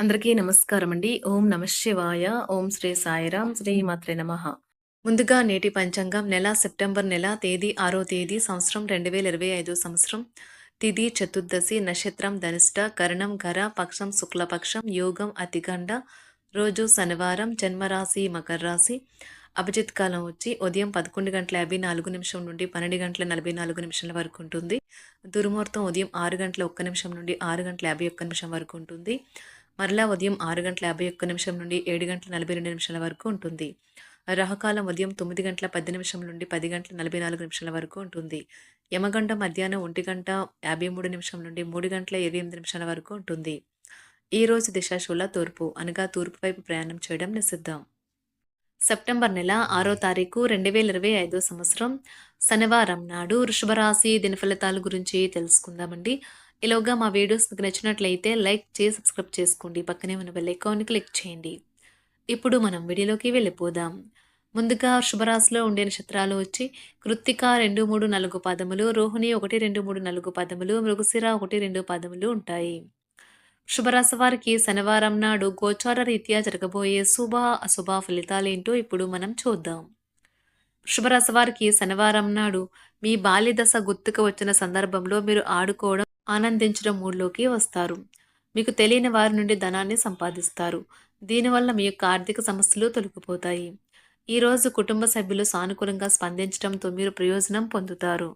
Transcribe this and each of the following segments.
అందరికీ నమస్కారం అండి ఓం నమ శివాయ ఓం శ్రీ సాయిరాం శ్రీ మాత్రే నమ. ముందుగా నేటి పంచాంగం నెల సెప్టెంబర్ నెల తేదీ ఆరో తేదీ సంవత్సరం రెండు వేల ఇరవై ఐదు సంవత్సరం. తిథి చతుర్దశి నక్షత్రం ధనిష్ట కరణం గర పక్షం శుక్లపక్షం యోగం అతిగండ. రోజు శనివారం జన్మరాశి మకర రాశి అభిజిత్ కాలం వచ్చి ఉదయం పదకొండు గంటల యాభై నాలుగు నిమిషం నుండి పన్నెండు గంటల నలభై నాలుగు నిమిషాల వరకు ఉంటుంది. దుర్ముహూర్తం ఉదయం ఆరు గంటల ఒక్క నిమిషం నుండి ఆరు గంటల యాభై ఒక్క నిమిషం వరకు ఉంటుంది. మరలా ఉదయం ఆరు గంటల యాభై ఒక్క నిమిషం నుండి ఏడు గంటల నలభై రెండు నిమిషాల వరకు ఉంటుంది. రాహకాలం ఉదయం తొమ్మిది గంటల పది నిమిషం నుండి పది గంటల నలభై నాలుగు నిమిషాల వరకు ఉంటుంది. యమగంట మధ్యాహ్నం ఒంటి గంట యాభై మూడు నిమిషం నుండి మూడు గంటల ఇరవై ఎనిమిది నిమిషాల వరకు ఉంటుంది. ఈ రోజు దిశాశూల తూర్పు అనగా తూర్పు వైపు ప్రయాణం చేయడం నిషిద్ధం. సెప్టెంబర్ నెల ఆరో తారీఖు రెండు వేల ఇరవై ఐదో సంవత్సరం. శనివారం నాడు వృషభరాశి దిన ఫలితాల గురించి తెలుసుకుందామండి. ఇలాగా మా వీడియోస్ మీకు నచ్చినట్లయితే లైక్ చేసి సబ్స్క్రైబ్ చేసుకోండి. పక్కనే ఉన్న బెల్ ఐకాన్ని క్లిక్ చేయండి. ఇప్పుడు మనం వీడియోలోకి వెళ్ళిపోదాం. ముందుగా శుభరాశిలో ఉండే నక్షత్రాలు వచ్చి కృత్తిక రెండు మూడు నాలుగు పదములు రోహిణి ఒకటి రెండు మూడు నాలుగు పదములు మృగశిర ఒకటి రెండు పదములు ఉంటాయి. శుభరాశి వారికి శనివారం నాడు గోచార రీత్యా జరగబోయే శుభ అశుభ ఫలితాలేంటో ఇప్పుడు మనం చూద్దాం. శుభరాశి వారికి శనివారం నాడు మీ బాల్యదశ గుర్తుకు వచ్చిన సందర్భంలో మీరు ఆడుకోవడం ఆనందించడం మూడ్లోకి వస్తారు. మీకు తెలియని వారి నుండి ధనాన్ని సంపాదిస్తారు. దీనివల్ల మీ యొక్క ఆర్థిక సమస్యలు తొలగిపోతాయి. ఈరోజు కుటుంబ సభ్యులు సానుకూలంగా స్పందించడంతో మీరు ప్రయోజనం పొందుతారు.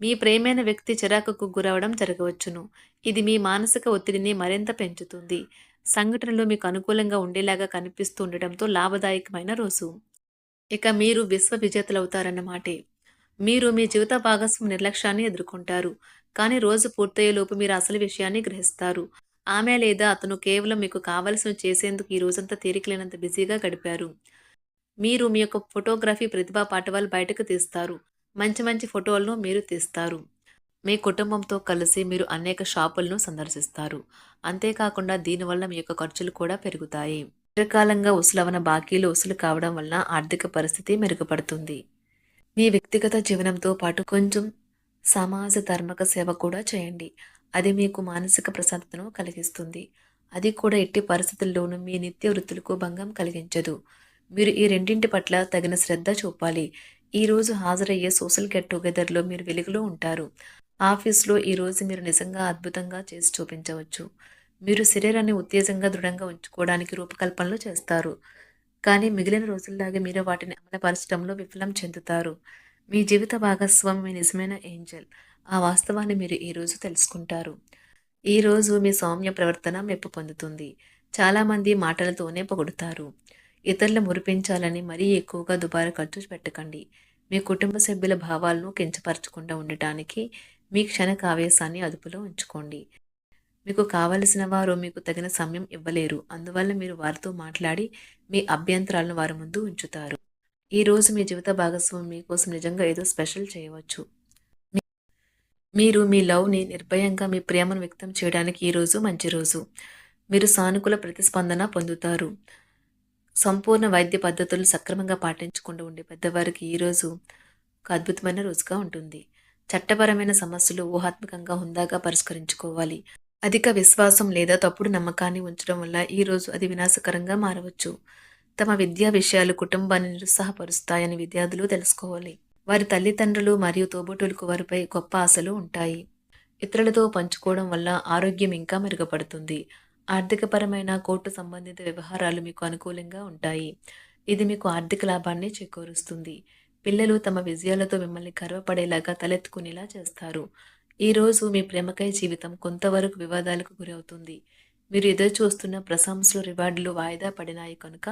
మీ ప్రేమైన వ్యక్తి చిరాకుకు గురవడం జరగవచ్చును. ఇది మీ మానసిక ఒత్తిడిని మరింత పెంచుతుంది. సంఘటనలు మీకు అనుకూలంగా ఉండేలాగా కనిపిస్తూ ఉండటంతో లాభదాయకమైన రోజు. ఇక మీరు విశ్వ విజేతలవుతారన్నమాటే మీరు మీ జీవిత భాగస్వామి నిర్లక్ష్యాన్ని ఎదుర్కొంటారు. కానీ రోజు పూర్తయ్యేలోపు మీరు అసలు విషయాన్ని గ్రహిస్తారు. ఆమె లేదా అతను కేవలం మీకు కావలసిన చేసేందుకు ఈ రోజంతా తీరికలేనంత బిజీగా గడిపారు. మీరు మీ యొక్క ఫోటోగ్రఫీ ప్రతిభా పాఠవాలు బయటకు తీస్తారు. మంచి మంచి ఫోటోలను మీరు తీస్తారు. మీ కుటుంబంతో కలిసి మీరు అనేక షాపులను సందర్శిస్తారు. అంతేకాకుండా దీనివల్ల మీ యొక్క ఖర్చులు కూడా పెరుగుతాయి. దీర్ఘకాలంగా ఉసులవన బాకీలు ఉసులు కావడం వలన ఆర్థిక పరిస్థితి మెరుగుపడుతుంది. మీ వ్యక్తిగత జీవనంతో పాటు కొంచెం సమాజ ధర్మక సేవ కూడా చేయండి. అది మీకు మానసిక ప్రశాంతతను కలిగిస్తుంది. అది కూడా ఎట్టి పరిస్థితుల్లోనూ మీ నిత్య వృత్తులకు భంగం కలిగించదు. మీరు ఈ రెండింటి పట్ల తగిన శ్రద్ధ చూపాలి. ఈరోజు హాజరయ్యే సోషల్ గెట్ టుగెదర్లో మీరు వెలుగులో ఉంటారు. ఆఫీస్లో ఈరోజు మీరు నిజంగా అద్భుతంగా చేసి చూపించవచ్చు. మీరు శరీరాన్ని ఉత్తేజంగా దృఢంగా ఉంచుకోవడానికి రూపకల్పనలు చేస్తారు. కానీ మిగిలిన రోజుల్లాగే మీరు వాటిని అమలుపరచడంలో విఫలం చెందుతారు. మీ జీవిత భాగస్వామి మీ నిజమైన ఏంజల్. ఆ వాస్తవాన్ని మీరు ఈరోజు తెలుసుకుంటారు. ఈరోజు మీ సౌమ్య ప్రవర్తన మెప్పు పొందుతుంది. చాలామంది మాటలతోనే పొగుడుతారు. ఇతరులు మురిపించాలని మరీ ఎక్కువగా దుబారా ఖర్చు పెట్టకండి. మీ కుటుంబ సభ్యుల భావాలను కించపరచకుండా ఉండటానికి మీ క్షణక ఆవేశాన్ని అదుపులో ఉంచుకోండి. మీకు కావలసిన వారు మీకు తగిన సమయం ఇవ్వలేరు. అందువల్ల మీరు వారితో మాట్లాడి మీ అభ్యంతరాలను వారి ముందు ఉంచుతారు. ఈరోజు మీ జీవిత భాగస్వామి మీకోసం నిజంగా ఏదో స్పెషల్ చేయవచ్చు. మీరు మీ లవ్ని నిర్భయంగా మీ ప్రేమను వ్యక్తం చేయడానికి ఈరోజు మంచి రోజు. మీరు సానుకూల ప్రతిస్పందన పొందుతారు. సంపూర్ణ వైద్య పద్ధతులు సక్రమంగా పాటించకుండా ఉండే పెద్దవారికి ఈరోజు ఒక అద్భుతమైన రోజుగా ఉంటుంది. చట్టపరమైన సమస్యలు ఊహాత్మకంగా హుందాగా పరిష్కరించుకోవాలి. అధిక విశ్వాసం లేదా తప్పుడు నమ్మకాన్ని ఉంచడం వల్ల ఈరోజు అది వినాశకరంగా మారవచ్చు. తమ విద్యా విషయాలు కుటుంబాన్ని నిరుత్సాహపరుస్తాయని విద్యార్థులు తెలుసుకోవాలి. వారి తల్లిదండ్రులు మరియు తోబుట్టులకు వారిపై గొప్ప ఆశలు ఉంటాయి. ఇతరులతో పంచుకోవడం వల్ల ఆరోగ్యం ఇంకా మెరుగుపడుతుంది. ఆర్థికపరమైన కోర్టు సంబంధిత వ్యవహారాలు మీకు అనుకూలంగా ఉంటాయి. ఇది మీకు ఆర్థిక లాభాన్ని చేకూరుస్తుంది. పిల్లలు తమ విజయాలతో మిమ్మల్ని గర్వపడేలాగా తలెత్తుకునేలా చేస్తారు. ఈరోజు మీ ప్రేమకై జీవితం కొంతవరకు వివాదాలకు గురవుతుంది. మీరు ఎదురు చూస్తున్న ప్రశంసలు రివార్డులు వాయిదా పడినాయి కనుక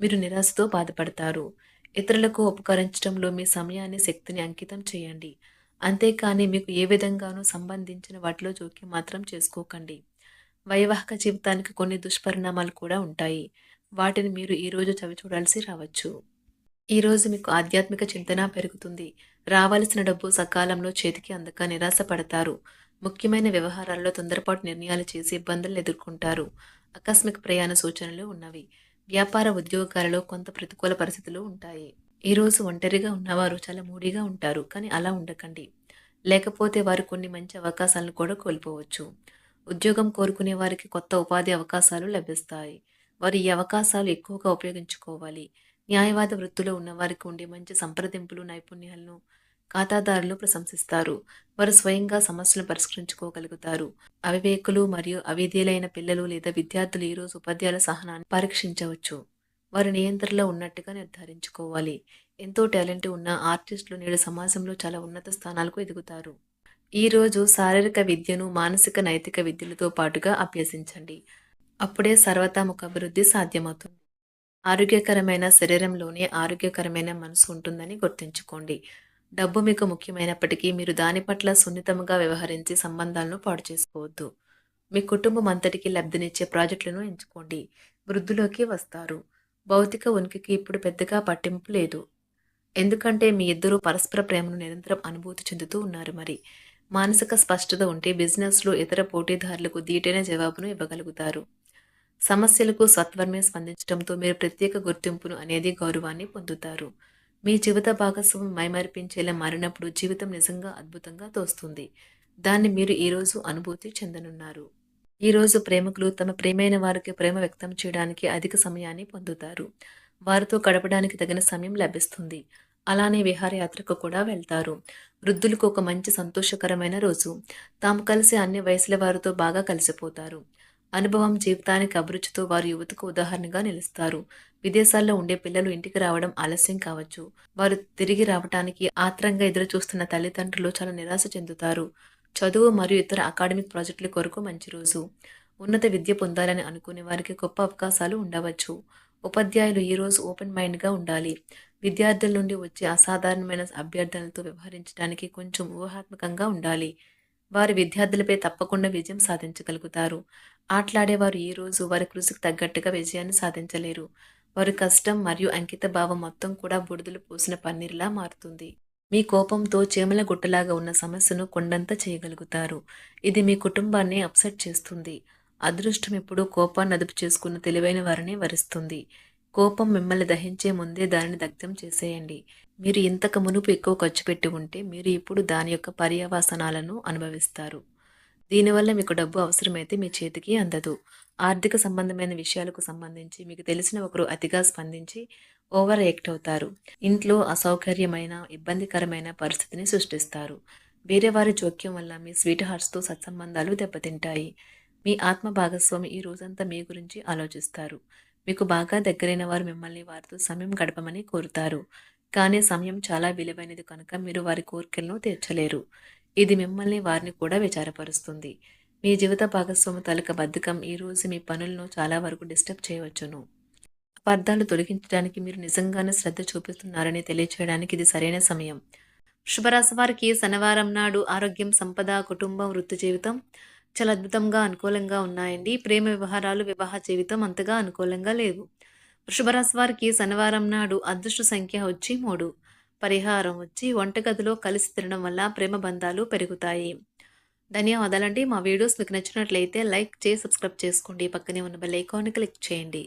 మీరు నిరాశతో బాధపడతారు. ఇతరులకు ఉపకరించడంలో మీ సమయాన్ని శక్తిని అంకితం చేయండి. అంతేకాని మీకు ఏ విధంగానూ సంబంధించిన వాటిలో జోక్యం మాత్రం చేసుకోకండి. వైవాహిక జీవితానికి కొన్ని దుష్పరిణామాలు కూడా ఉంటాయి. వాటిని మీరు ఈరోజు చవి చూడాల్సి రావచ్చు. ఈరోజు మీకు ఆధ్యాత్మిక చింతన పెరుగుతుంది. రావాల్సిన డబ్బు సకాలంలో చేతికి అందక నిరాశ పడతారు ముఖ్యమైన వ్యవహారాల్లో తొందరపాటు నిర్ణయాలు చేసి ఇబ్బందులు ఎదుర్కొంటారు. ఆకస్మిక ప్రయాణ సూచనలు ఉన్నవి. వ్యాపార ఉద్యోగాలలో కొంత ప్రతికూల పరిస్థితులు ఉంటాయి. ఈరోజు ఒంటరిగా ఉన్నవారు చాలా మూడీగా ఉంటారు కానీ అలా ఉండకండి. లేకపోతే వారు కొన్ని మంచి అవకాశాలను కూడా కోల్పోవచ్చు. ఉద్యోగం కోరుకునే వారికి కొత్త ఉపాధి అవకాశాలు లభిస్తాయి. వారు ఈ అవకాశాలు ఎక్కువగా ఉపయోగించుకోవాలి. న్యాయవాద వృత్తిలో ఉన్నవారికి ఉండే మంచి సంప్రదింపులు నైపుణ్యాలను ఖాతాదారులు ప్రశంసిస్తారు. వారు స్వయంగా సమస్యలను పరిష్కరించుకోగలుగుతారు. అవివేకులు మరియు అవిధేయులైన పిల్లలు లేదా విద్యార్థులు ఈరోజు ఉపాధ్యాయుల సహనాన్ని పరీక్షించవచ్చు. వారి నియంత్రణలో ఉన్నట్టుగా నిర్ధారించుకోవాలి. ఎంతో టాలెంట్ ఉన్న ఆర్టిస్టులు నేడు సమాజంలో చాలా ఉన్నత స్థానాలకు ఎదుగుతారు. ఈరోజు శారీరక విద్యను మానసిక నైతిక విద్యలతో పాటుగా అభ్యసించండి. అప్పుడే సర్వతాముఖ అభివృద్ధి సాధ్యమవుతుంది. ఆరోగ్యకరమైన శరీరంలోనే ఆరోగ్యకరమైన మనసు ఉంటుందని గుర్తుంచుకోండి. డబ్బు మీకు ముఖ్యమైనప్పటికీ మీరు దాని పట్ల సున్నితంగా వ్యవహరించి సంబంధాలను పాడు చేసుకోవద్దు. మీ కుటుంబం అంతటికి లబ్ధినిచ్చే ప్రాజెక్టులను ఎంచుకోండి. వృద్ధిలోకి వస్తారు. భౌతిక ఉనికికి ఇప్పుడు పెద్దగా పట్టింపు లేదు. ఎందుకంటే మీ ఇద్దరూ పరస్పర ప్రేమను నిరంతరం అనుభూతి చెందుతూ ఉన్నారు మరి. మానసిక స్పష్టత ఉంటే బిజినెస్లో ఇతర పోటీదారులకు దీటైన జవాబును ఇవ్వగలుగుతారు. సమస్యలకు సత్వరమే స్పందించడంతో మీరు ప్రత్యేక గుర్తింపును అనేది గౌరవాన్ని పొందుతారు. మీ జీవిత భాగస్వామి మైమరిపించేలా మారినప్పుడు జీవితం నిజంగా అద్భుతంగా తోస్తుంది. దాన్ని మీరు ఈరోజు అనుభూతి చెందనున్నారు. ఈరోజు ప్రేమికులు తమ ప్రేమైన వారికి ప్రేమ వ్యక్తం చేయడానికి అధిక సమయాన్ని పొందుతారు. వారితో గడపడానికి తగిన సమయం లభిస్తుంది. అలానే విహారయాత్రకు కూడా వెళ్తారు. వృద్ధులకు ఒక మంచి సంతోషకరమైన రోజు. తాము కలిసి అన్ని వయసుల వారితో బాగా కలిసిపోతారు. అనుభవం జీవితానికి అభిరుచితో వారు యువతకు ఉదాహరణగా నిలుస్తారు. విదేశాల్లో ఉండే పిల్లలు ఇంటికి రావడం ఆలస్యం కావచ్చు. వారు తిరిగి రావటానికి ఆత్రంగా ఎదురు చూస్తున్న తల్లిదండ్రులు చాలా నిరాశ చెందుతారు. చదువు మరియు ఇతర అకాడమిక్ ప్రాజెక్టుల కొరకు మంచి రోజు. ఉన్నత విద్య పొందాలని అనుకునే వారికి గొప్ప అవకాశాలు ఉండవచ్చు. ఉపాధ్యాయులు ఈరోజు ఓపెన్ మైండ్గా ఉండాలి. విద్యార్థుల నుండి వచ్చే అసాధారణమైన అభ్యర్థనలతో వ్యవహరించడానికి కొంచెం ఊహాత్మకంగా ఉండాలి. వారి విద్యార్థులపై తప్పకుండా విజయం సాధించగలుగుతారు. ఆటలాడేవారు ఈ రోజు వారి కృషికి తగ్గట్టుగా విజయాన్ని సాధించలేరు. వారి కష్టం మరియు అంకిత భావం మొత్తం కూడా బుడిదలు పూసిన పన్నీర్లా మారుతుంది. మీ కోపంతో చేమల గుట్టలాగా ఉన్న సమస్యను కొండంత చేయగలుగుతారు. ఇది మీ కుటుంబాన్ని అప్సెట్ చేస్తుంది. అదృష్టం ఎప్పుడూ కోపాన్ని అదుపు చేసుకున్న తెలివైన వారిని వరిస్తుంది. కోపం మిమ్మల్ని దహించే ముందే దానిని దగ్ధం చేసేయండి. మీరు ఇంతకు మునుపు ఎక్కువ ఖర్చు పెట్టి ఉంటే మీరు ఇప్పుడు దాని యొక్క పర్యవసనాలను అనుభవిస్తారు. దీనివల్ల మీకు డబ్బు అవసరమైతే మీ చేతికి అందదు. ఆర్థిక సంబంధమైన విషయాలకు సంబంధించి మీకు తెలిసిన ఒకరు అతిగా స్పందించి ఓవర్ యాక్ట్ అవుతారు. ఇంట్లో అసౌకర్యమైన ఇబ్బందికరమైన పరిస్థితిని సృష్టిస్తారు. వేరే వారి జోక్యం వల్ల మీ స్వీట్ హార్ట్స్తో సత్సంబంధాలు దెబ్బతింటాయి. మీ ఆత్మ భాగస్వామి ఈ రోజంతా మీ గురించి ఆలోచిస్తారు. మీకు బాగా దగ్గరైన వారు మిమ్మల్ని వారితో సమయం గడపమని కోరుతారు. కానీ సమయం చాలా విలువైనది కనుక మీరు వారి కోరికలను తీర్చలేరు. ఇది మిమ్మల్ని వారిని కూడా విచారపరుస్తుంది. మీ జీవిత భాగస్వామి తలక బద్ధకం ఈరోజు మీ పనులను చాలా వరకు డిస్టర్బ్ చేయవచ్చును. అపార్థాలు తొలగించడానికి మీరు నిజంగానే శ్రద్ధ చూపిస్తున్నారని తెలియచేయడానికి ఇది సరైన సమయం. శుభరాశి వారికి శనివారం నాడు ఆరోగ్యం సంపద కుటుంబం వృత్తి జీవితం చాలా అద్భుతంగా అనుకూలంగా ఉన్నాయండి. ప్రేమ వ్యవహారాలు వివాహ జీవితం అంతగా అనుకూలంగా లేవు. వృషభరాశి వారికి శనివారం నాడు అదృష్ట సంఖ్య వచ్చి మూడు. పరిహారం వచ్చి వంటగదిలో కలిసి తినడం వల్ల ప్రేమ బంధాలు పెరుగుతాయి. ధన్యవాదాలండి. మా వీడియోస్ మీకు నచ్చినట్లయితే లైక్ చేసి సబ్స్క్రైబ్ చేసుకోండి. పక్కనే ఉన్న బెల్ ఐకాన్ క్లిక్ చేయండి.